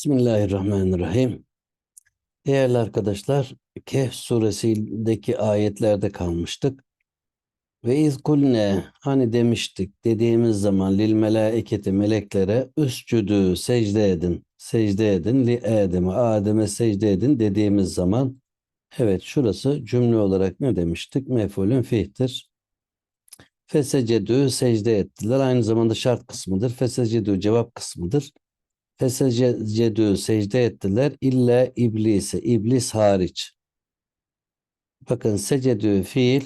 Bismillahirrahmanirrahim. Değerli arkadaşlar, Kehf suresindeki ayetlerde kalmıştık. Ve iz kulne hani demiştik dediğimiz zaman lil melaiketi meleklere üscüdü secde edin. Secde edin li Adem'e Adem'e secde edin dediğimiz zaman evet şurası cümle olarak ne demiştik? Mef'ulün fihtir. Fesecedü secde ettiler. Aynı zamanda şart kısmıdır. Fesecedü cevap kısmıdır. Fesecedü secde ettiler illa iblise iblis hariç. Bakın secedü fiil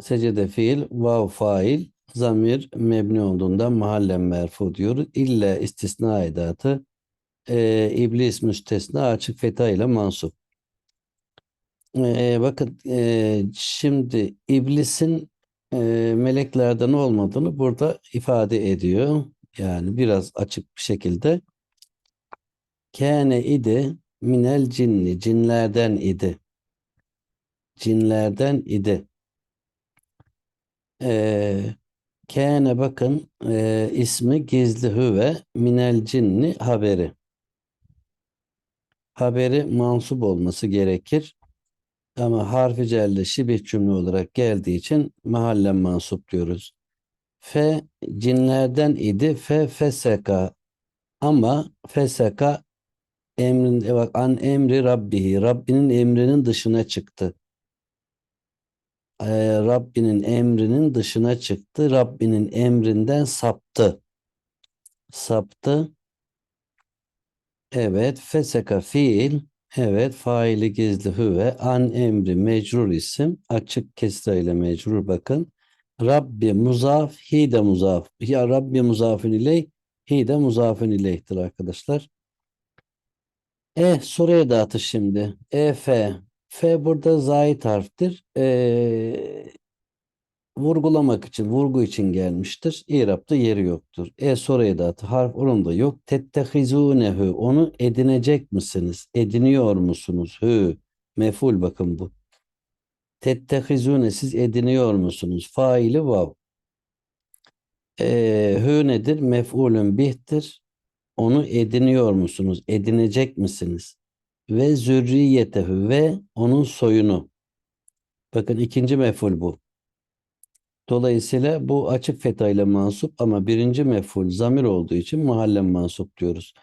secede fiil vav fail zamir mebni olduğundan mahallen merfu diyoruz. İlla istisna edatı e, iblis müstesna açık feta ile mansup. E, bakın e, şimdi iblisin e, meleklerden olmadığını burada ifade ediyor. Yani biraz açık bir şekilde. Kâne idi minel cinni cinlerden idi. Cinlerden idi. Ee, kâne bakın e, ismi gizli hüve minel cinni haberi. Haberi mansup olması gerekir. Ama harfi celle şibih cümle olarak geldiği için mahallen mansup diyoruz. Fe cinlerden idi fe feseka ama feseka emrin e bak an emri rabbihi Rabbinin emrinin dışına çıktı. Ee, Rabbinin emrinin dışına çıktı. Rabbinin emrinden saptı. Saptı. Evet. Feseka fiil. Evet. Faili gizli hüve. An emri mecrur isim. Açık kesra ile mecrur bakın. Rabbi muzaf. Hi de muzaf. Ya Rabbi muzafın ileyh. Hi de muzafın ileyhtir arkadaşlar. E soru edatı şimdi. E F. F burada zayit harftir. E, vurgulamak için, vurgu için gelmiştir. İrab'da yeri yoktur. E soru edatı harf onun da yok. Tettehizunehu onu edinecek misiniz? Ediniyor musunuz? Hü. Meful bakın bu. Tettehizune siz ediniyor musunuz? Faili vav. E, hü nedir? Mef'ulün bihtir. Onu ediniyor musunuz? Edinecek misiniz? Ve zürriyetehu ve onun soyunu. Bakın ikinci meful bu. Dolayısıyla bu açık feta ile mansup ama birinci meful zamir olduğu için mahallen mansup diyoruz.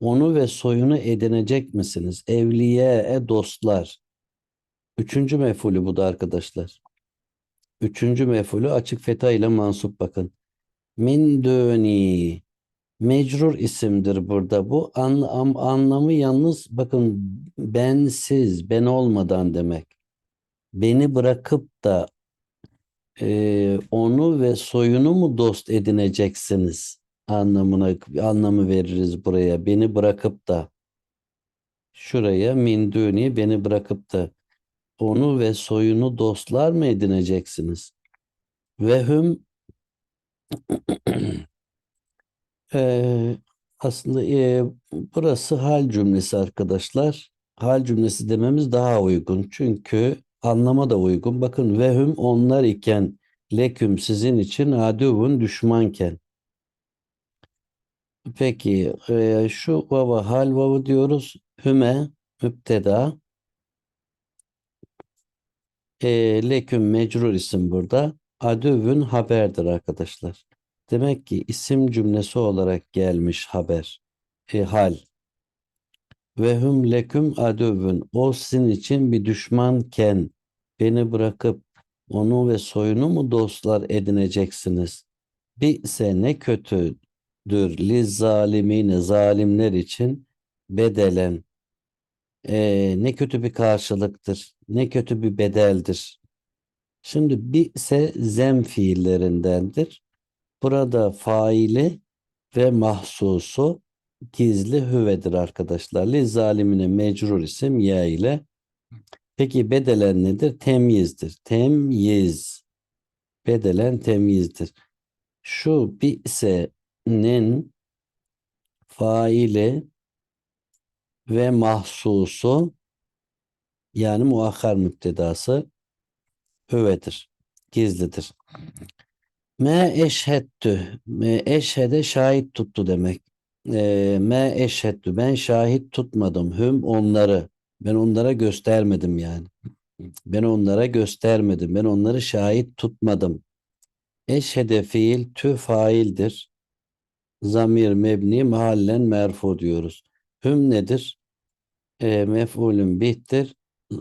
Onu ve soyunu edinecek misiniz? Evliye dostlar. Üçüncü mefulü bu da arkadaşlar. Üçüncü mefulü açık feta ile mansup bakın. Min döni Mecrur isimdir burada bu. An, anlamı yalnız bakın bensiz, ben olmadan demek. Beni bırakıp da e, onu ve soyunu mu dost edineceksiniz anlamına anlamı veririz buraya. Beni bırakıp da şuraya min duni beni bırakıp da onu ve soyunu dostlar mı edineceksiniz? Ve hüm Ee, aslında e, burası hal cümlesi arkadaşlar. Hal cümlesi dememiz daha uygun. Çünkü anlama da uygun. Bakın vehüm onlar iken leküm sizin için aduvun düşmanken. Peki e, şu vava hal vavı diyoruz. Hüme müpteda. E, leküm mecrur isim burada. Aduvun haberdir arkadaşlar. Demek ki isim cümlesi olarak gelmiş haber. E, hal. Ve hum leküm aduvun. O sizin için bir düşmanken beni bırakıp onu ve soyunu mu dostlar edineceksiniz? Bir ne kötüdür li zalimine zalimler için bedelen. E, ne kötü bir karşılıktır. Ne kötü bir bedeldir. Şimdi bir ise zem fiillerindendir. Burada faili ve mahsusu gizli hüvedir arkadaşlar. Li zalimine mecrur isim ya ile. Peki bedelen nedir? Temyizdir. Temyiz. Bedelen temyizdir. Şu bi'se'nin faili ve mahsusu yani muakhar müptedası hüvedir. Gizlidir. Me eşhettü. Me eşhede şahit tuttu demek. e, me eşheddü. Ben şahit tutmadım. Hüm onları. Ben onlara göstermedim yani. Ben onlara göstermedim. Ben onları şahit tutmadım. Eşhede fiil tü faildir. Zamir mebni mahallen merfu diyoruz. Hüm nedir? E, mef'ulün bihtir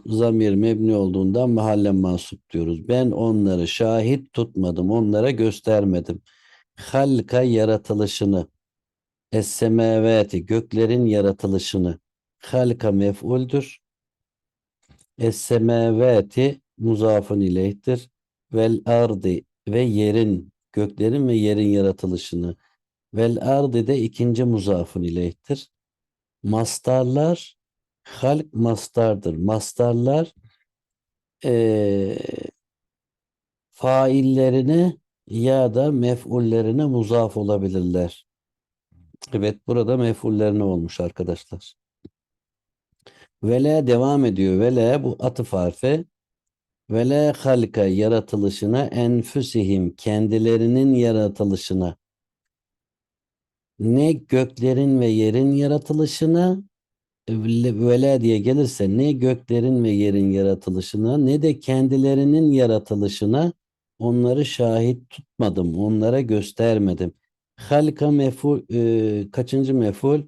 zamir mebni olduğundan mahallen mansup diyoruz ben onları şahit tutmadım onlara göstermedim halka yaratılışını Es-semavati göklerin yaratılışını halka mef'uldür. Es-semavati muzafın ileyhtir. Vel ardı ve yerin göklerin ve yerin yaratılışını vel ardı de ikinci muzafın ileyhtir. Mastarlar halk mastardır. Mastarlar eee faillerine ya da mef'ullerine muzaf olabilirler. Evet burada mef'ullerine olmuş arkadaşlar. Vele devam ediyor. Vele bu atıf harfi. Vele halka yaratılışına enfüsihim kendilerinin yaratılışına ne göklerin ve yerin yaratılışına vele diye gelirse ne göklerin ve yerin yaratılışına ne de kendilerinin yaratılışına onları şahit tutmadım. Onlara göstermedim. Halka meful e, kaçıncı meful?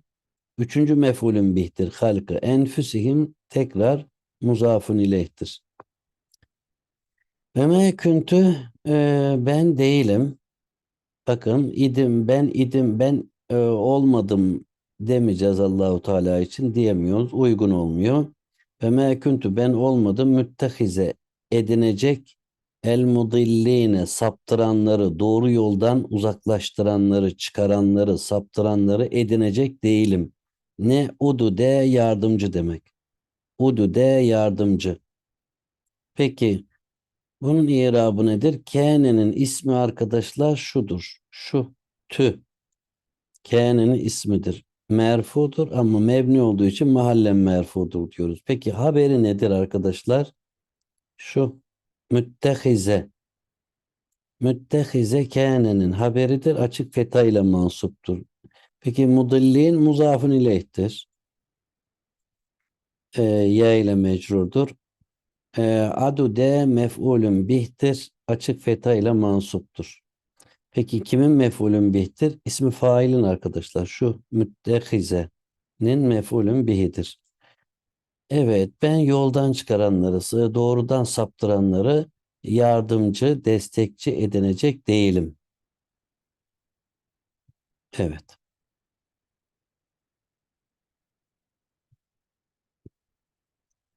Üçüncü mefulün bihtir. Halka enfüsihim tekrar muzafun ileyhtir. Ve me küntü e, ben değilim. Bakın idim ben idim ben e, olmadım demeyeceğiz Allahu Teala için diyemiyoruz. Uygun olmuyor. Ve me küntü ben olmadım müttehize edinecek el mudilline saptıranları doğru yoldan uzaklaştıranları çıkaranları saptıranları edinecek değilim. Ne udu de yardımcı demek. Udu de yardımcı. Peki bunun irabı nedir? Kâne'nin ismi arkadaşlar şudur. Şu tü. Kâne'nin ismidir. Merfudur ama mebni olduğu için mahallen merfudur diyoruz. Peki haberi nedir arkadaşlar? Şu müttehize. Müttehize kâne'nin haberidir. Açık feta ile mansuptur. Peki mudillin muzafın ileyhtir. E, ya ile mecrurdur. E, adu de mef'ulün bihtir. Açık feta ile mansuptur. Peki kimin mef'ulün bihtir? İsmi failin arkadaşlar. Şu müttehize'nin mef'ulün bihidir. Evet, ben yoldan çıkaranları, doğrudan saptıranları yardımcı, destekçi edinecek değilim. Evet.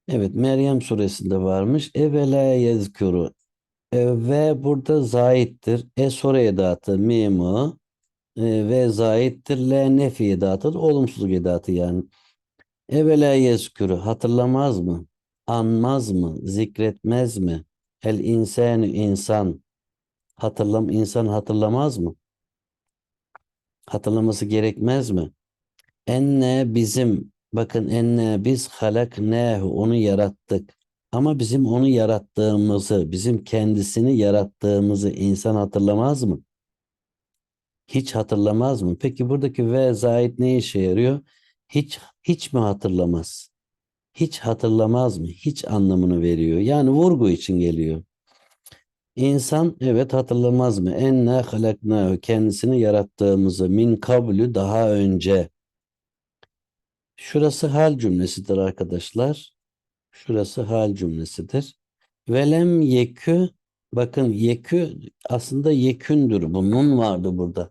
Evet, Meryem suresinde varmış. Evela yezkuru. Ve burada zaittir. E soru edatı mimı e, ve zaittir. Le nefi edatı olumsuzluk edatı yani. Evela yezkuru hatırlamaz mı? Anmaz mı? Zikretmez mi? El insanı insan hatırlam insan hatırlamaz mı? Hatırlaması gerekmez mi? Enne bizim bakın enne biz halaknehu onu yarattık. Ama bizim onu yarattığımızı, bizim kendisini yarattığımızı insan hatırlamaz mı? Hiç hatırlamaz mı? Peki buradaki ve zait ne işe yarıyor? Hiç hiç mi hatırlamaz? Hiç hatırlamaz mı? Hiç anlamını veriyor. Yani vurgu için geliyor. İnsan evet hatırlamaz mı? Enne halaknahu kendisini yarattığımızı min kablu daha önce. Şurası hal cümlesidir arkadaşlar. Şurası hal cümlesidir. Velem yekü bakın yekü aslında yekündür. Bu nun vardı burada.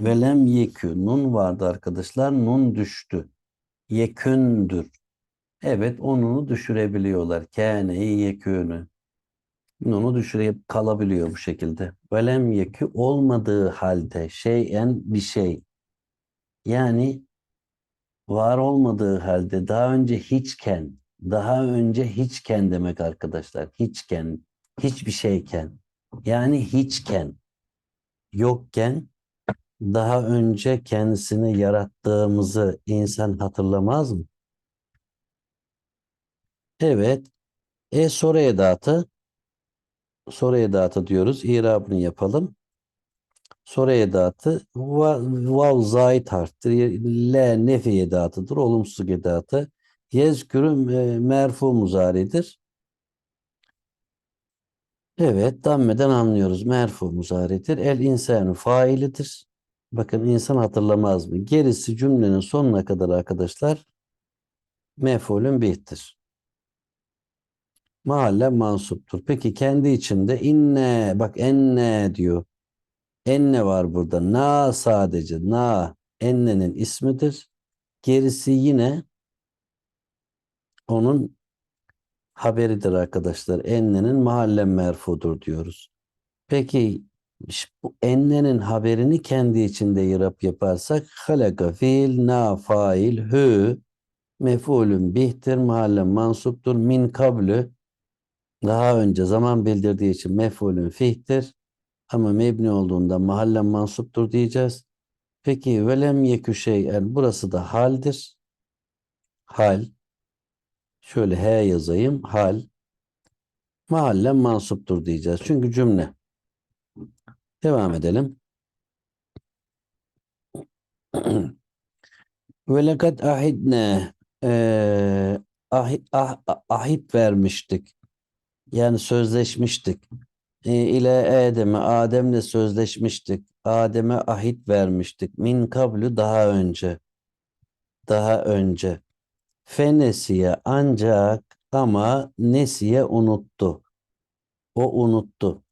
Velem yekü nun vardı arkadaşlar. Nun düştü. Yekündür. Evet onunu düşürebiliyorlar. Kâneyi yekûnü. Nunu düşürüp kalabiliyor bu şekilde. Velem yekü olmadığı halde şeyen bir şey. Yani var olmadığı halde daha önce hiçken, daha önce hiçken demek arkadaşlar. Hiçken, hiçbir şeyken. Yani hiçken, yokken daha önce kendisini yarattığımızı insan hatırlamaz mı? Evet. E soru edatı soru edatı diyoruz. İrabını yapalım. Soru edatı va- vav zait harftir. Le nefi edatıdır. Olumsuz edatı. Yezkürü e, merfu muzaridir. Evet, dammeden anlıyoruz. Merfu muzaridir. El insanu failidir. Bakın insan hatırlamaz mı? Gerisi cümlenin sonuna kadar arkadaşlar mef'ulün bihtir. Mahalle mansuptur. Peki kendi içinde inne bak enne diyor. Enne var burada. Na sadece na ennenin ismidir. Gerisi yine onun haberidir arkadaşlar. Ennenin mahalle merfudur diyoruz. Peki bu ennenin haberini kendi içinde irap yaparsak halaka fiil na fail hü mef'ulün bihtir mahalle mansuptur min kablü daha önce zaman bildirdiği için mef'ulün fihtir ama mebni olduğunda mahalle mansuptur diyeceğiz. Peki velem yekü şeyen burası da haldir. Hal. Şöyle he yazayım. Hal. Mahalle mansuptur diyeceğiz. Çünkü cümle. Devam edelim. Ve lekad ahidne eee, ahi- ah- ah- ahit vermiştik. Yani sözleşmiştik. E, ile Adem'e Adem'le sözleşmiştik. Adem'e ahit vermiştik. Min kablu daha önce. Daha önce. Fenesiye ancak ama nesiye unuttu. O unuttu.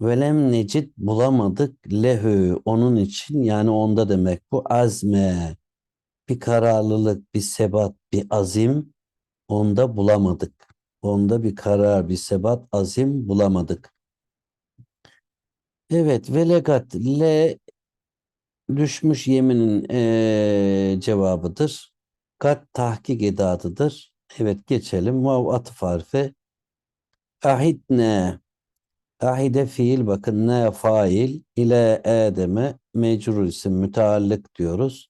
Velem necit bulamadık lehü onun için yani onda demek bu azme bir kararlılık bir sebat bir azim onda bulamadık. Onda bir karar bir sebat azim bulamadık. Evet velegat le düşmüş yeminin eee, cevabıdır. Kat tahkik edatıdır. Evet geçelim. Vav atıf harfi. Ahidne Ahide fiil bakın ne fail ile edeme mecrur isim müteallık diyoruz.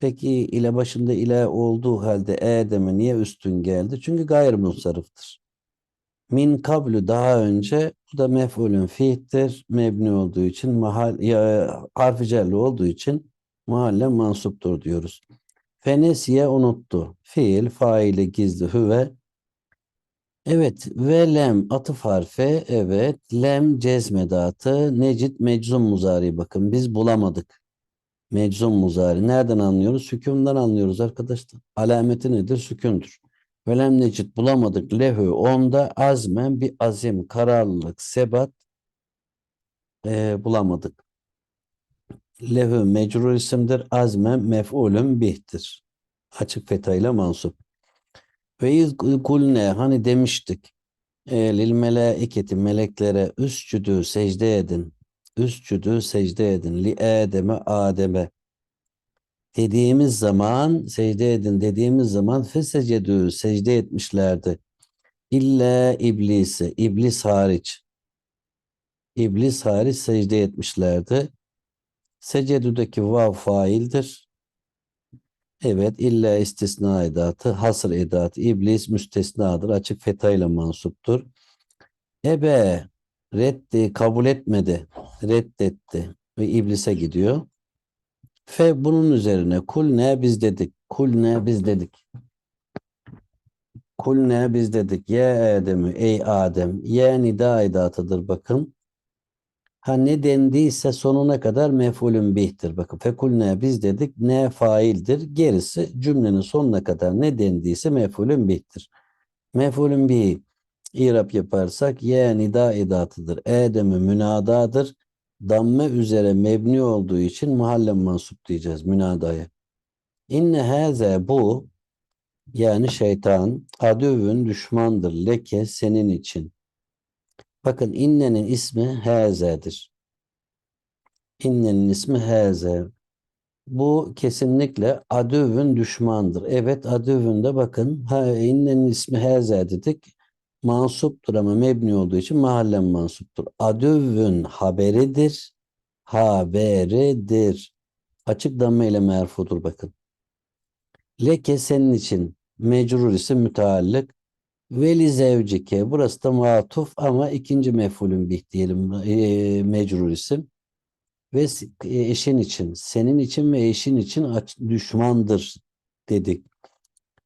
Peki ile başında ile olduğu halde edeme niye üstün geldi? Çünkü gayrimunsarıftır. Min kablü daha önce bu da mef'ulün fiildir. Mebni olduğu için mahal ya, harfi olduğu için mahalle mansuptur diyoruz. Fenesiye unuttu. Fiil faili gizli hüve. Evet ve lem atıf harfi evet. Lem cezmedatı necit meczum muzari. Bakın biz bulamadık. Meczum muzari. Nereden anlıyoruz? Sükundan anlıyoruz arkadaşlar. Alameti nedir? Sükündür ve lem necit bulamadık. Lehü onda azmen bir azim kararlılık sebat e, bulamadık lehü mecrur isimdir azmen mef'ulün bihtir açık fethayla mansup ve iz kulne hani demiştik e, lil melaiketi meleklere üscüdü secde edin. Üscüdü secde edin. Li Adem'e Adem'e dediğimiz zaman secde edin dediğimiz zaman fesecedü secde etmişlerdi. İlla iblisi iblis hariç. İblis hariç secde etmişlerdi. Secedüdeki vav faildir. Evet illa istisna edatı, hasır edatı, iblis müstesnadır. Açık fetayla mansuptur. Ebe reddi kabul etmedi. Reddetti ve iblise gidiyor. Fe bunun üzerine kul ne biz dedik. Kul ne biz dedik. Kul ne biz dedik. Ya Adem'i ey Adem. Ya nida edatıdır bakın. Ha ne dendiyse sonuna kadar mef'ulün bihtir. Bakın fekul ne biz dedik. Ne faildir. Gerisi cümlenin sonuna kadar ne dendiyse mef'ulün bihtir. Mef'ulün bih İrap yaparsak ye nida edatıdır. Edem'i münadadır. Damme üzere mebni olduğu için mahalle mansup diyeceğiz münadaya. İnne haze bu yani şeytan adüvün düşmandır leke senin için. Bakın innenin ismi haze'dir. İnnenin ismi haze. Bu kesinlikle adüvün düşmandır. Evet adüvün de bakın ha, innenin ismi haze dedik mansuptur ama mebni olduğu için mahallen mansuptur. Adüvün haberidir. Haberidir. Açık damme ile merfudur bakın. Leke senin için mecrur ise müteallık. Veli zevcike. Burası da matuf ama ikinci mef'ulün bih diyelim. E, mecrur isim. ve e, eşin için, senin için ve eşin için aç- düşmandır dedik.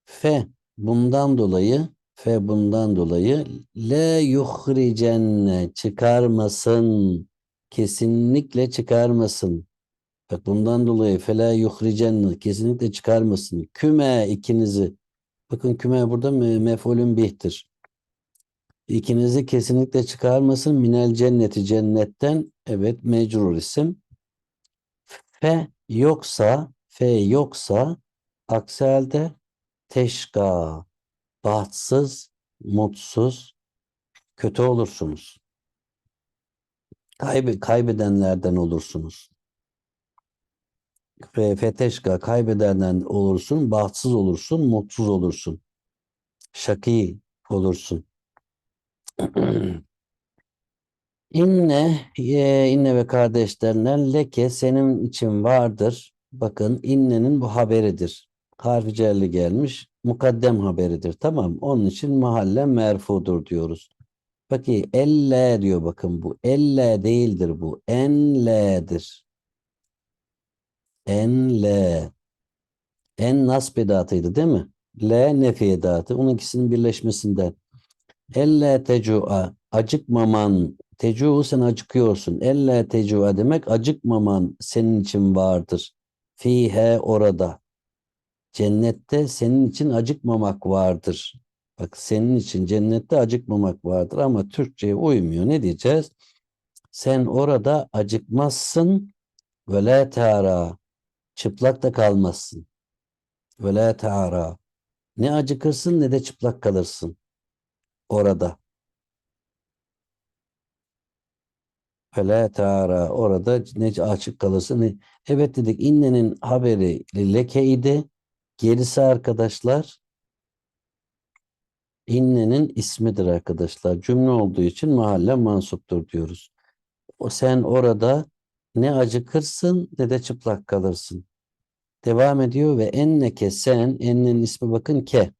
Fe bundan dolayı fe bundan dolayı le yuhricenne çıkarmasın. Kesinlikle çıkarmasın. Bak bundan dolayı fela yuhricenne kesinlikle çıkarmasın. Küme ikinizi. Bakın küme burada me- mef'ulün bihtir. İkinizi kesinlikle çıkarmasın. Minel cenneti cennetten. Evet mecrur isim. Fe yoksa fe yoksa aksi halde teşka bahtsız, mutsuz, kötü olursunuz. Kaybe, kaybedenlerden olursunuz. Ve feteşka kaybedenden olursun, bahtsız olursun, mutsuz olursun. Şaki olursun. İnne, e, inne ve kardeşlerinden leke senin için vardır. Bakın innenin bu haberidir. Harfi cerli gelmiş. Mukaddem haberidir. Tamam. Onun için mahalle merfudur diyoruz. Peki elle diyor bakın bu. Elle değildir bu. Enle'dir. Enle. En nasb edatıydı değil mi? Le nefi edatı. Onun ikisinin birleşmesinden. Elle tecu'a. Acıkmaman. Tecu sen acıkıyorsun. Elle tecu'a demek acıkmaman senin için vardır. Fihe orada. Cennette senin için acıkmamak vardır. Bak senin için cennette acıkmamak vardır ama Türkçe'ye uymuyor. Ne diyeceğiz? Sen orada acıkmazsın ve la teara. Çıplak da kalmazsın. Ve la teara. Ne acıkırsın ne de çıplak kalırsın. Orada. Ve la teara. Orada ne açık kalırsın. Ne... Evet dedik innenin haberi lekeydi. Gerisi arkadaşlar innenin ismidir arkadaşlar. Cümle olduğu için mahalle mansuptur diyoruz. O sen orada ne acıkırsın ne de çıplak kalırsın. Devam ediyor ve enneke sen ennenin ismi bakın ke.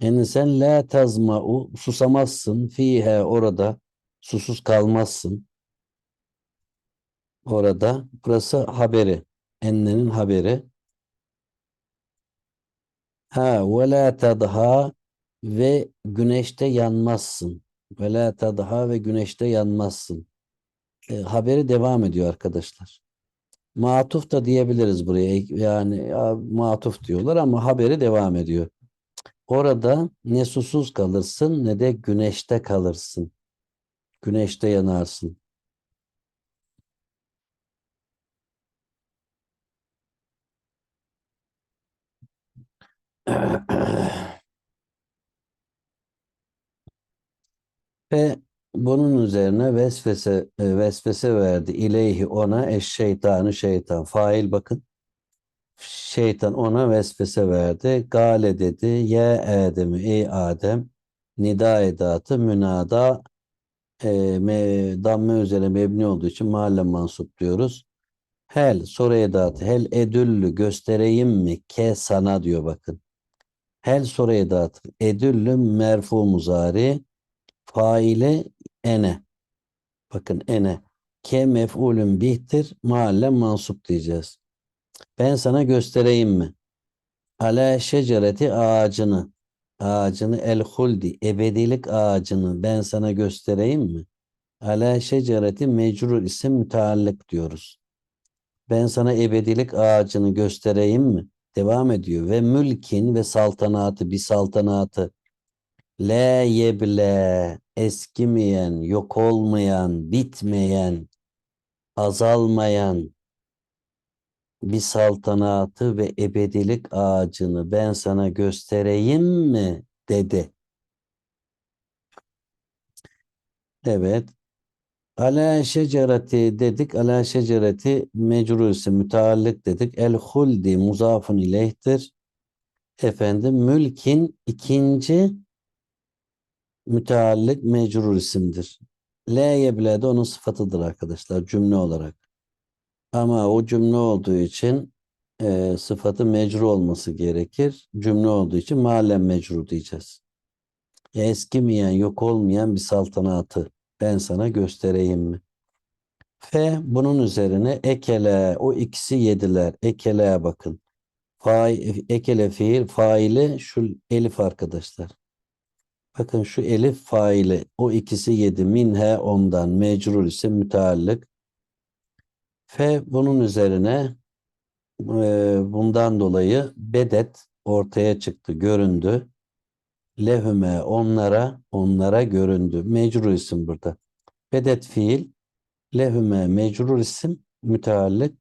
Enne sen la tazma'u susamazsın fihe orada susuz kalmazsın. Orada burası haberi. Ennenin haberi. Ha ve la tadha ve güneşte yanmazsın. Ve la tadha ve güneşte yanmazsın. E, haberi devam ediyor arkadaşlar. Matuf da diyebiliriz buraya. Yani ya, matuf diyorlar ama haberi devam ediyor. Orada ne susuz kalırsın ne de güneşte kalırsın. Güneşte yanarsın. Ve bunun üzerine vesvese e, vesvese verdi. İleyhi ona eş şeytanı şeytan. Fail bakın. Şeytan ona vesvese verdi. Gale dedi. Ye Adem ey Adem. Nida edatı münada e, me, damme üzere mebni olduğu için mahalle mansup diyoruz. Hel soru edatı. Hel edüllü göstereyim mi? Ke sana diyor bakın. Hel soru edatı. Edüllü merfu muzari. Faile ene. Bakın ene. Ke mef'ulün bihtir. Mahalle mansup diyeceğiz. Ben sana göstereyim mi? Ala şecereti ağacını. Ağacını el huldi. Ebedilik ağacını ben sana göstereyim mi? Ala şecereti mecrur isim müteallık diyoruz. Ben sana ebedilik ağacını göstereyim mi? Devam ediyor. Ve mülkin ve saltanatı bir saltanatı. La yeble eskimeyen, yok olmayan, bitmeyen, azalmayan bir saltanatı ve ebedilik ağacını ben sana göstereyim mi? dedi. Evet. Ala şecereti dedik. Ala şecereti mecrusi müteallık dedik. El huldi muzafun ileyhtir. Efendim mülkin ikinci müteallık mecrur isimdir. L yeble de onun sıfatıdır arkadaşlar cümle olarak. Ama o cümle olduğu için e, sıfatı mecru olması gerekir. Cümle olduğu için mahallen mecru diyeceğiz. Eskimeyen, yok olmayan bir saltanatı ben sana göstereyim mi? F bunun üzerine ekele o ikisi yediler. Ekele'ye bakın. Fail, ekele fiil faili şu elif arkadaşlar. Bakın şu elif faili o ikisi yedi minhe ondan mecrur ise müteallık. F bunun üzerine e, bundan dolayı bedet ortaya çıktı, göründü. Lehüme onlara, onlara göründü. Mecrur isim burada. Bedet fiil, lehüme mecrur isim, müteallık.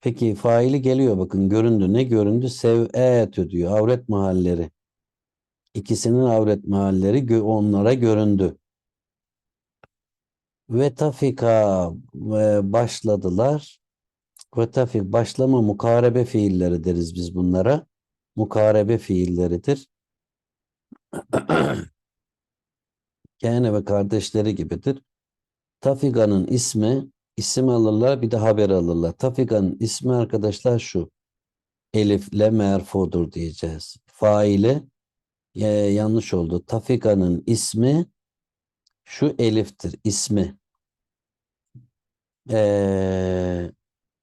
Peki faili geliyor bakın göründü. Ne göründü? Sev'etü diyor. Avret mahalleri. İkisinin avret mahalleri onlara göründü. Ve tafika e, başladılar. Ve tafik başlama mukarebe fiilleri deriz biz bunlara. Mukarebe fiilleridir. Yani ve kardeşleri gibidir. Tafika'nın ismi isim alırlar bir de haber alırlar. Tafika'nın ismi arkadaşlar şu. Elifle merfudur diyeceğiz. Faili e, yanlış oldu. Tafika'nın ismi şu eliftir. ismi. Ee,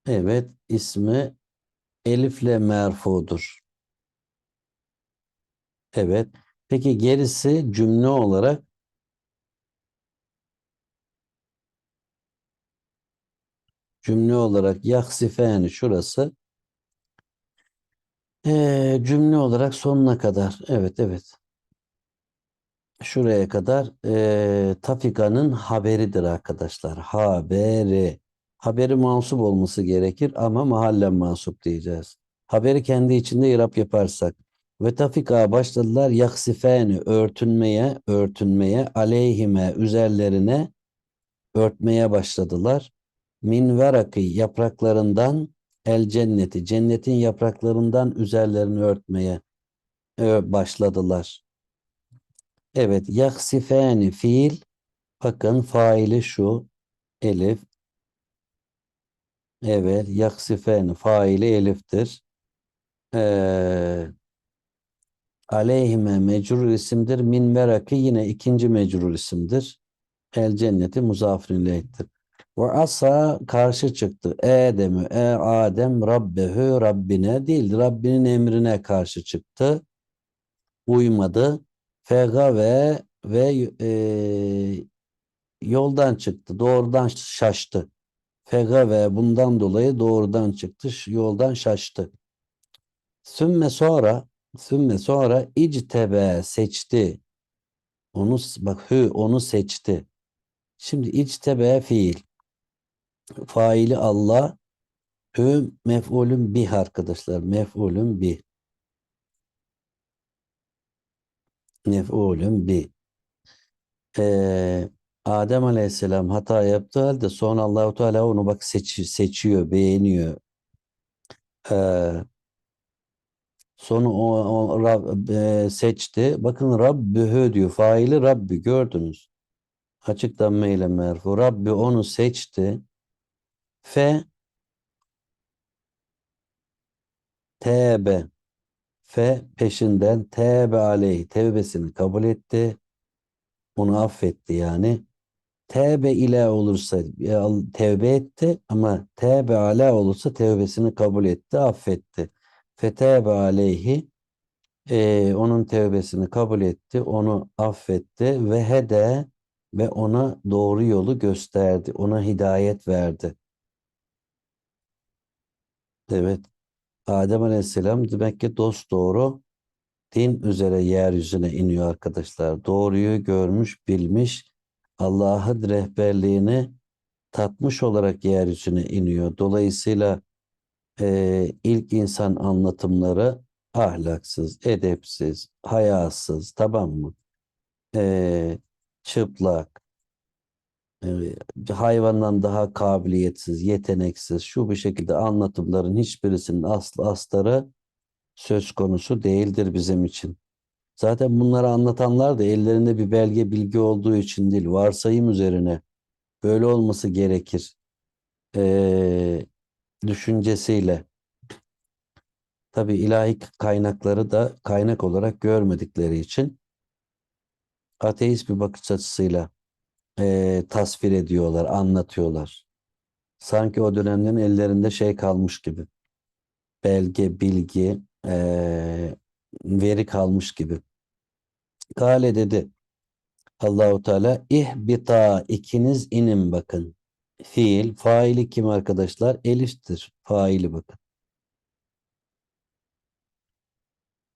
evet ismi elifle merfudur. Evet. Peki gerisi cümle olarak cümle olarak yaksifeni şurası Ee, cümle olarak sonuna kadar evet evet. Şuraya kadar ee, Tafika'nın haberidir arkadaşlar haberi. Haberi mansup olması gerekir ama mahallen mansup diyeceğiz. Haberi kendi içinde irap yaparsak ve Tafika başladılar yaksifeni örtünmeye örtünmeye aleyhime üzerlerine örtmeye başladılar. Min veraki yapraklarından el cenneti cennetin yapraklarından üzerlerini örtmeye ö- başladılar. Evet yaksifeni fiil bakın faili şu elif evet yaksifeni faili eliftir. Ee, aleyhime mecrur isimdir. Min veraki yine ikinci mecrur isimdir. El cenneti muzafir ileyhtir. Ve asa karşı çıktı. Edemü, e Adem Rabbehu Rabbine değil, Rabbinin emrine karşı çıktı. Uymadı. Fega ve ve e, yoldan çıktı. Doğrudan şaştı. Fega ve bundan dolayı doğrudan çıktı. Yoldan şaştı. Sümme sonra sümme sonra ictebe seçti. Onu bak hü onu seçti. Şimdi ictebe fiil. Faili Allah hü mef'ulün bih arkadaşlar. Mef'ulün bih. Mef'ulün bih. Ee, Adem Aleyhisselam hata yaptığı halde sonra Allahu Teala onu bak seç, seçiyor, beğeniyor. Ee, sonra o, o Rab, e, seçti. Bakın Rabbühü diyor. Faili Rabbi gördünüz. Açıklanma ile merfu. Rabbi onu seçti. Fe tebe fe peşinden tebe aleyhi tevbesini kabul etti. Onu affetti yani. Tevbe ile olursa tevbe etti ama tevbe ala olursa tevbesini kabul etti, affetti. Fetebe aleyhi e, onun tevbesini kabul etti, onu affetti ve hede ve ona doğru yolu gösterdi, ona hidayet verdi. Evet. Adem Aleyhisselam demek ki dost doğru din üzere yeryüzüne iniyor arkadaşlar. Doğruyu görmüş, bilmiş, Allah'ın rehberliğini tatmış olarak yeryüzüne iniyor. Dolayısıyla e, ilk insan anlatımları ahlaksız, edepsiz, hayasız, tamam mı? E, çıplak, hayvandan daha kabiliyetsiz, yeteneksiz, şu bir şekilde anlatımların hiçbirisinin aslı astarı söz konusu değildir bizim için. Zaten bunları anlatanlar da ellerinde bir belge bilgi olduğu için değil, varsayım üzerine böyle olması gerekir ee, düşüncesiyle. Tabi ilahi kaynakları da kaynak olarak görmedikleri için ateist bir bakış açısıyla ee, tasvir ediyorlar, anlatıyorlar. Sanki o dönemlerin ellerinde şey kalmış gibi. Belge, bilgi, eee, veri kalmış gibi. Kale dedi Allahu Teala ihbita ikiniz inin bakın. Fiil, faili kim arkadaşlar? Elif'tir. Faili bakın.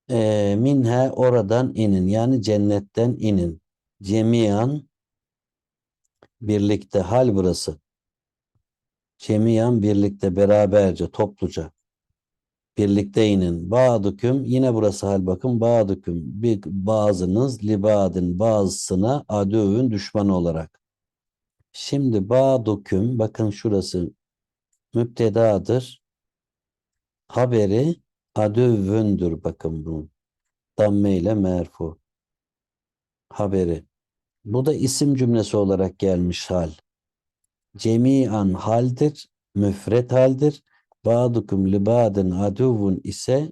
Eee minhe oradan inin. Yani cennetten inin. Cemiyan birlikte hal burası. Cemiyan birlikte beraberce topluca birlikte inin. Ba'düküm yine burası hal bakın. Ba'düküm bir bazınız libadin bazısına adövün düşmanı olarak. Şimdi ba'düküm bakın şurası müptedadır. Haberi adövündür bakın bunun. Damme ile merfu. Haberi. Bu da isim cümlesi olarak gelmiş hal. Cemiyan haldir, müfret haldir. Ba'dukum li ba'din aduvun ise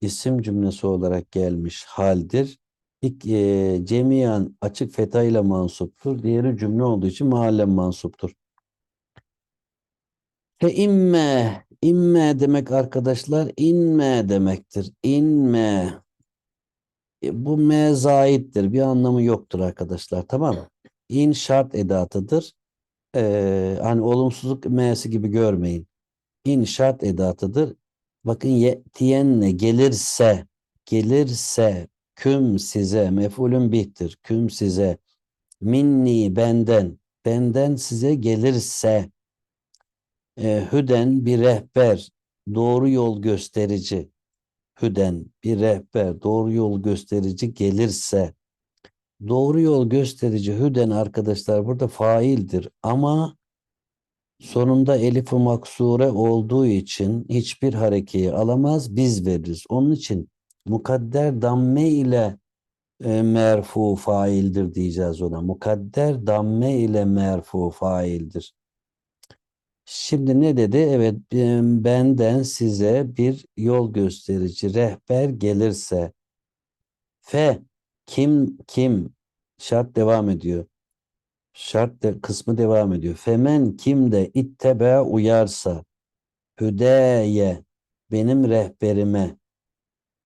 isim cümlesi olarak gelmiş haldir. İlk, e, cemiyan açık feta ile mansuptur. Diğeri cümle olduğu için mahallen mansuptur. Fe imme, imme demek arkadaşlar inme demektir. İnme. E, bu me. Bir anlamı yoktur arkadaşlar. Tamam mı? İn şart edatıdır. Ee, hani olumsuzluk m'si gibi görmeyin. İn şart edatıdır. Bakın yetiyenne gelirse gelirse küm size mef'ulün bihtir. Küm size minni benden benden size gelirse e, hüden bir rehber doğru yol gösterici hüden bir rehber doğru yol gösterici gelirse doğru yol gösterici hüden arkadaşlar burada faildir ama sonunda elifi maksure olduğu için hiçbir harekeyi alamaz biz veririz. Onun için mukadder damme ile e, merfu faildir diyeceğiz ona. Mukadder damme ile merfu faildir. Şimdi ne dedi? Evet benden size bir yol gösterici rehber gelirse fe kim kim şart devam ediyor. Şart de, kısmı devam ediyor. Femen kim de ittebe uyarsa hüdeye benim rehberime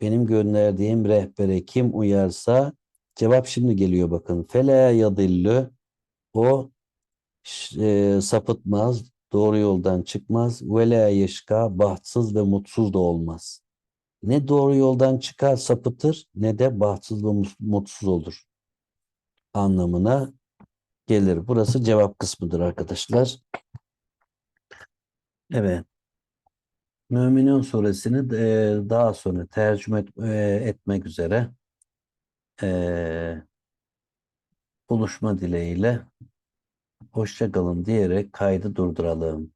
benim gönderdiğim rehbere kim uyarsa cevap şimdi geliyor bakın. Fele yadillü o e, sapıtmaz, doğru yoldan çıkmaz. Ve la yeşka bahtsız ve mutsuz da olmaz. Ne doğru yoldan çıkar sapıtır ne de bahtsız ve mutsuz olur anlamına gelir. Burası cevap kısmıdır arkadaşlar. Evet. Müminun suresini e, daha sonra tercüme e, etmek üzere e, buluşma dileğiyle hoşça kalın diyerek kaydı durduralım.